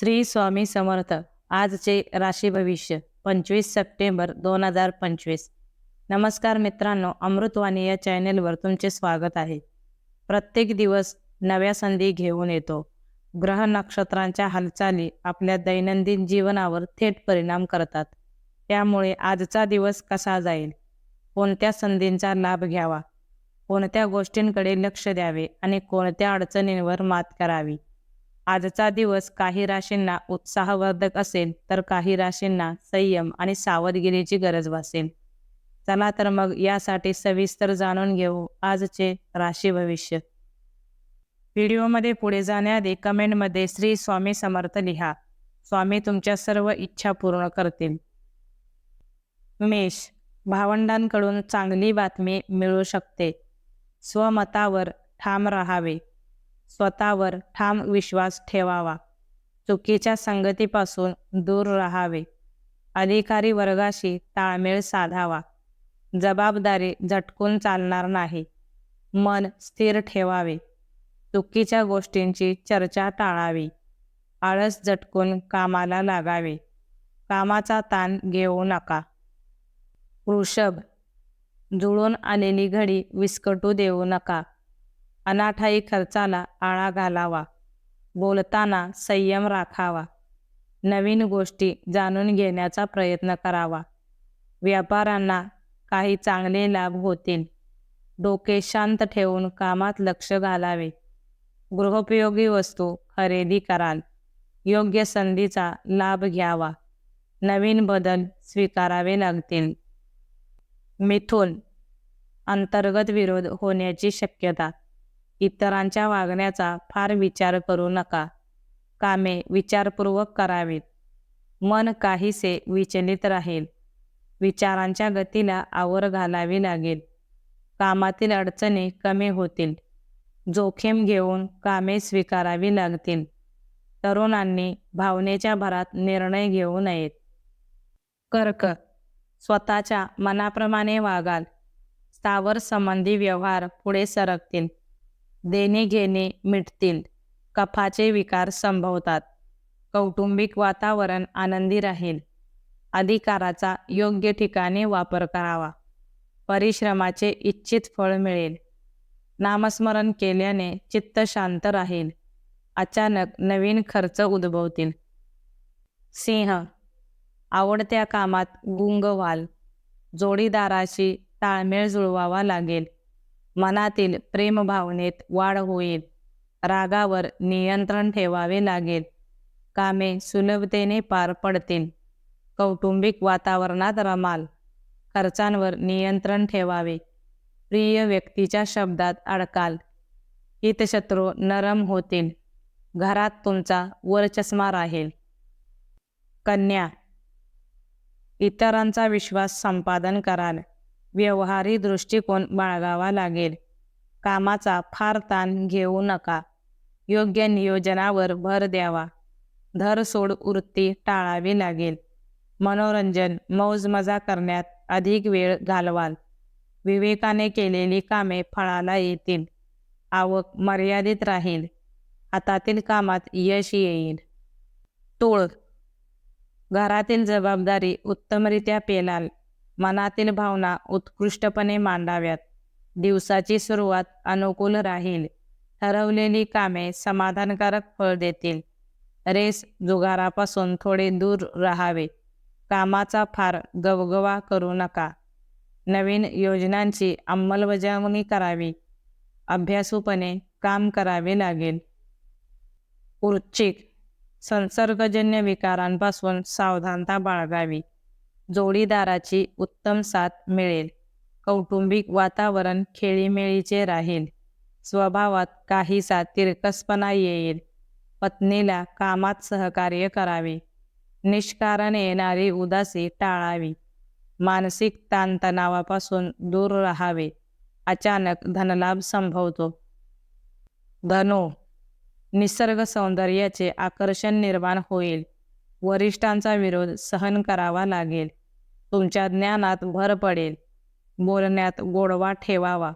श्री स्वामी समर्थ. आजचे राशी भविष्य पंचवीस सप्टेंबर दोन हजार पंचवीस. नमस्कार मित्रांनो अमृतवाणी या चॅनेलवर तुमचे स्वागत आहे. प्रत्येक दिवस नव्या संधी घेऊन येतो. ग्रह नक्षत्रांच्या हालचाली आपल्या दैनंदिन जीवनावर थेट परिणाम करतात. त्यामुळे आजचा दिवस कसा जाईल? कोणत्या संधींचा लाभ घ्यावा? कोणत्या गोष्टींकडे लक्ष द्यावे? आणि कोणत्या अडचणींवर मात करावी? आजचा दिवस काही राशींना उत्साहवर्धक असेल तर काही राशींना संयम आणि सावधगिरीची गरज भासेल. चला तर मग यासाठी सविस्तर जाणून घेऊ आजचे राशी भविष्य. व्हिडिओमध्ये पुढे जाण्याआधी कमेंटमध्ये श्री स्वामी समर्थ लिहा. स्वामी तुमच्या सर्व इच्छा पूर्ण करतील. मेष भावंडांकडून चांगली बातमी मिळू शकते. स्वमतावर ठाम राहावे. स्वतःवर ठाम विश्वास ठेवावा. चुकीच्या संगतीपासून दूर राहावे. अधिकारी वर्गाशी ताळमेळ साधावा. जबाबदारी झटकून चालणार नाही. मन स्थिर ठेवावे. चुकीच्या गोष्टींची चर्चा टाळावी. आळस झटकून कामाला लागावे. कामाचा ताण घेऊ नका. वृषभ जुळून आलेली घडी विस्कटू देऊ नका. अनाठाई खर्चाला आळा घालावा. बोलताना संयम राखावा. नवीन गोष्टी जाणून घेण्याचा प्रयत्न करावा. व्यापाऱ्यांना काही चांगले लाभ होतील. डोके शांत ठेवून कामात लक्ष घालावे. गृहोपयोगी वस्तू खरेदी कराल. योग्य संधीचा लाभ घ्यावा. नवीन बदल स्वीकारावे लागतील. मिथुन अंतर्गत विरोध होण्याची शक्यता. इतरांच्या वागण्याचा फार विचार करू नका. कामे विचारपूर्वक करावीत. मन काहीसे विचलित राहील. विचारांच्या गतीला आवर घालावी लागेल. कामातील अडचणी कमी होतील. जोखीम घेऊन कामे स्वीकारावी लागतील. तरुणांनी भावनेच्या भरात निर्णय घेऊ नयेत. कर्क. स्वतःच्या मनाप्रमाणे वागाल. स्थावर संबंधी व्यवहार पुढे सरकतील. देणे घेणे मिटतील. कफाचे विकार संभवतात. कौटुंबिक वातावरण आनंदी राहील. अधिकाराचा योग्य ठिकाणी वापर करावा. परिश्रमाचे इच्छित फळ मिळेल. नामस्मरण केल्याने चित्त शांत राहील. अचानक नवीन खर्च उद्भवतील. सिंह आवडत्या कामात गुंग व्हाल जोडीदाराशी ताळमेळ जुळवावा लागेल. मनातील प्रेमभावनेत वाढ होईल. रागावर नियंत्रण ठेवावे लागेल. कामे सुलभतेने पार पडतील. कौटुंबिक वातावरणात रमाल. खर्चांवर नियंत्रण ठेवावे. प्रिय व्यक्तीच्या शब्दात अडकाल. हितशत्रू नरम होतील. घरात तुमचा वरचष्मा राहील. कन्या. इतरांचा विश्वास संपादन कराल. व्यवहारी दृष्टिकोन बाळगावा लागेल. कामाचा फार ताण घेऊ नका. योग्य नियोजनावर भर द्यावा. धरसोड वृत्ती टाळावी लागेल. मनोरंजन मौजमजा करण्यात अधिक वेळ घालवाल. विवेकाने केलेली कामे फळाला येतील. आवक मर्यादित राहील. हातातील कामात यश येईल. तोळ घरातील जबाबदारी उत्तमरित्या पेलाल. मनातील भावना उत्कृष्टपणे मांडाव्यात. दिवसाची सुरुवात अनुकूल राहील. ठरवलेली कामे समाधानकारक फळ देतील. रेस जुगारापासून थोडे दूर राहावे. कामाचा फार गवगवा करू नका. नवीन योजनांची अंमलबजावणी करावी. अभ्यासूपणे काम करावे लागेल. वृश्चिक संसर्गजन्य विकारांपासून सावधानता बाळगावी. जोडीदाराची उत्तम साथ मिळेल. कौटुंबिक वातावरण खेळीमेळीचे राहील. स्वभावात काहीसा तिरकसपणा येईल. पत्नीला कामात सहकार्य करावे. निष्कारण येणारी उदासी टाळावी. मानसिक ताणतणावापासून दूर राहावे. अचानक धनलाभ संभवतो. धनो. निसर्ग सौंदर्याचे आकर्षण निर्माण होईल. वरिष्ठांचा विरोध सहन करावा लागेल. तुमच्या ज्ञानात भर पडेल. बोलण्यात गोडवा ठेवावा.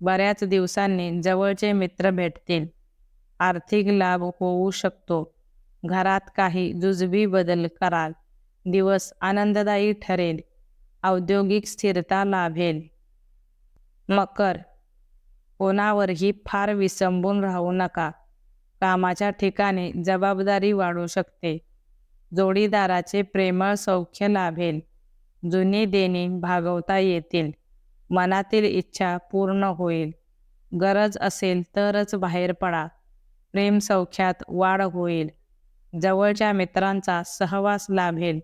बऱ्याच दिवसांनी जवळचे मित्र भेटतील. आर्थिक लाभ होऊ शकतो. घरात काही जुजबी बदल कराल. दिवस आनंददायी ठरेल. औद्योगिक स्थिरता लाभेल. मकर. कोणावरही फार विसंबून राहू नका. कामाच्या ठिकाणी जबाबदारी वाढू शकते. जोडीदाराचे प्रेमळ सौख्य लाभेल. जुनी देणी भागवता येतील. मनातील इच्छा पूर्ण होईल. गरज असेल तरच बाहेर पडा. प्रेम सौख्यात वाढ होईल. जवळच्या मित्रांचा सहवास लाभेल.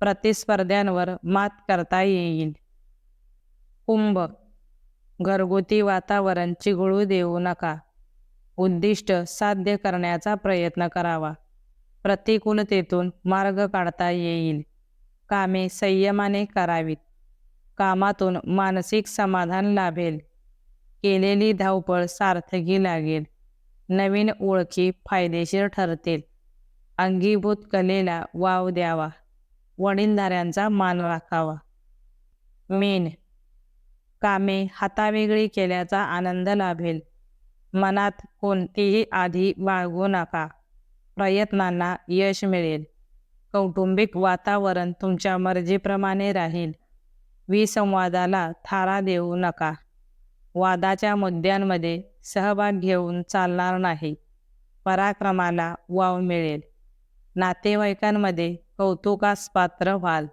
प्रतिस्पर्ध्यांवर मात करता येईल. कुंभ. घरगुती वातावरण चिघळू देऊ नका. उद्दिष्ट साध्य करण्याचा प्रयत्न करावा. प्रतिकूलतेतून मार्ग काढता येईल. कामे संयमाने करावीत. कामातून मानसिक समाधान लाभेल. केलेली धावपळ सार्थकी लागेल. नवीन ओळखी फायदेशीर ठरतील. अंगीभूत कलेला वाव द्यावा. वडीलधाऱ्यांचा मान राखावा. मेन. कामे हातावेगळी केल्याचा आनंद लाभेल. मनात कोणतीही आधी बाळगू नका. प्रयत्नांना यश मिळेल. कौटुंबिक वातावरण तुमच्या मर्जीप्रमाणे राहील. विसंवादाला थारा देऊ नका. वादाच्या मुद्द्यांमध्ये सहभाग घेऊन चालणार नाही. पराक्रमाला वाव मिळेल. नातेवाईकांमध्ये कौतुकास पात्र व्हाल.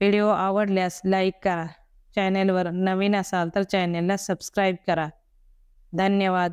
व्हिडिओ आवडल्यास लाईक करा. चॅनेलवर नवीन असाल तर चॅनेलला सबस्क्राईब करा. धन्यवाद.